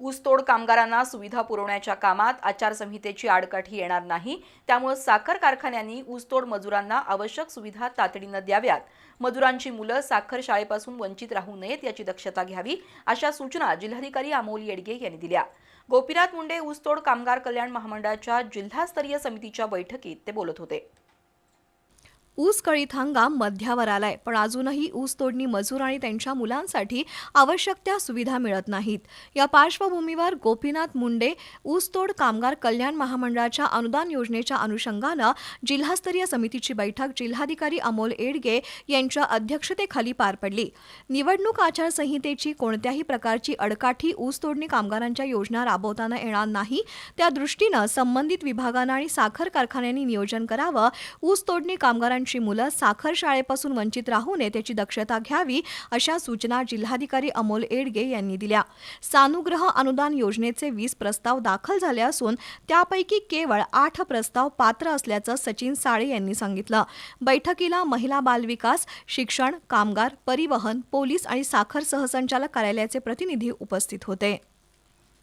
ऊसतोड कामगारांना सुविधा पुरवण्याच्या कामात आचारसंहितेची आडकाठी येणार नाही. त्यामुळे साखर कारखान्यांनी ऊसतोड मजुरांना आवश्यक सुविधा तातडीनं द्याव्यात. मजुरांची मुलं साखर शाळेपासून वंचित राहू नयेत याची दक्षता घ्यावी अशा सूचना जिल्हाधिकारी अमोल येडगे यांनी दिल्या. गोपीनाथ मुंडे ऊसतोड कामगार कल्याण महामंडळाच्या जिल्हास्तरीय समितीच्या बैठकीत ते बोलत होते. ऊस कळीत हंगाम मध्यावर आलाय. पण अजूनही ऊस तोडणी मजूर आणि त्यांच्या मुलांसाठी आवश्यक त्या सुविधा मिळत नाहीत. या पार्श्वभूमीवर गोपीनाथ मुंडे ऊसतोड कामगार कल्याण महामंडळाच्या अनुदान योजनेच्या अनुषंगानं जिल्हास्तरीय समितीची बैठक जिल्हाधिकारी अमोल एडगे यांच्या अध्यक्षतेखाली पार पडली. निवडणूक आचारसंहितेची कोणत्याही प्रकारची अडकाठी ऊस तोडणी कामगारांच्या योजना राबवताना येणार नाही. त्या दृष्टीनं संबंधित विभागानं आणि साखर कारखान्यांनी नियोजन करावं. ऊस तोडणी कामगारांची मुलं साखर शाळेपासून वंचित राहू नये त्याची दक्षता घ्यावी अशा सूचना जिल्हाधिकारी अमोल एडगे यांनी दिल्या. सानुग्रह अनुदान योजनेचे वीस प्रस्ताव दाखल झाले असून त्यापैकी केवळ आठ प्रस्ताव पात्र असल्याचं सचिन साळे यांनी सांगितलं. बैठकीला महिला बालविकास शिक्षण कामगार परिवहन पोलीस आणि साखर सहसंचालक कार्यालयाचे प्रतिनिधी उपस्थित होते.